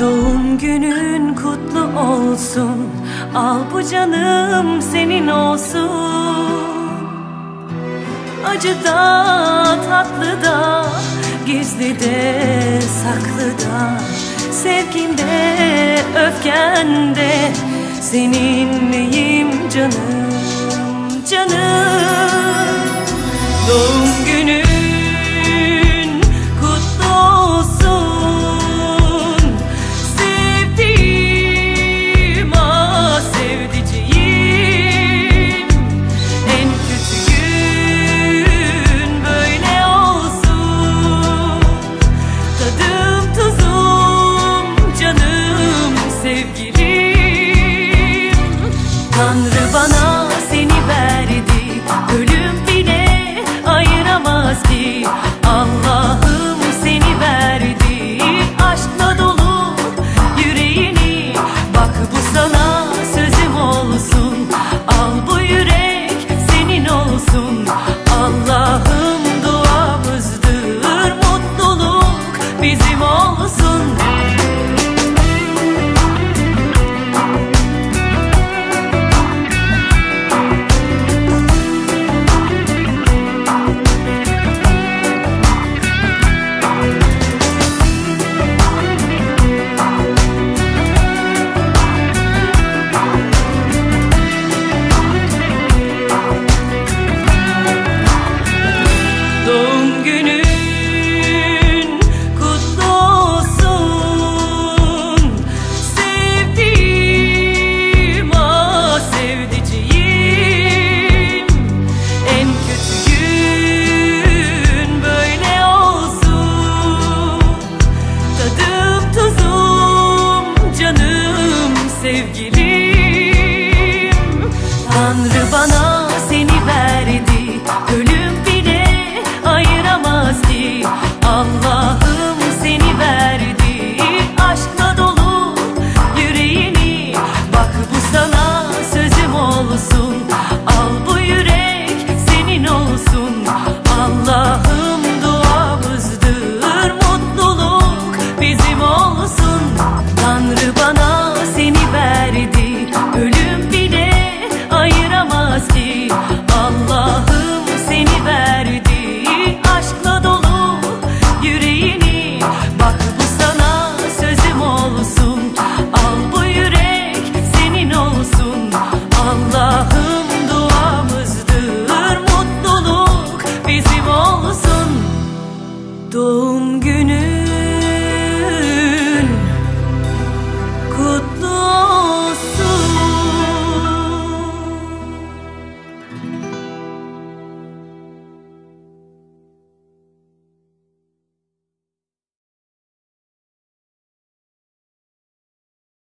Doğum günün kutlu olsun. Al bu canım senin olsun. Acı da tatlı da Gizli de saklı da. Sevgimde öfkende Seninleyim canım canım. Doğum günün kutlu olsun. Sevdiğim ah sevdiceğim. En kötü gün böyle olsun. Tadım tuzum canım sevgilim. Kan olsun. Allah'ım sevgilim. Tanrı bana seni verdi ölüm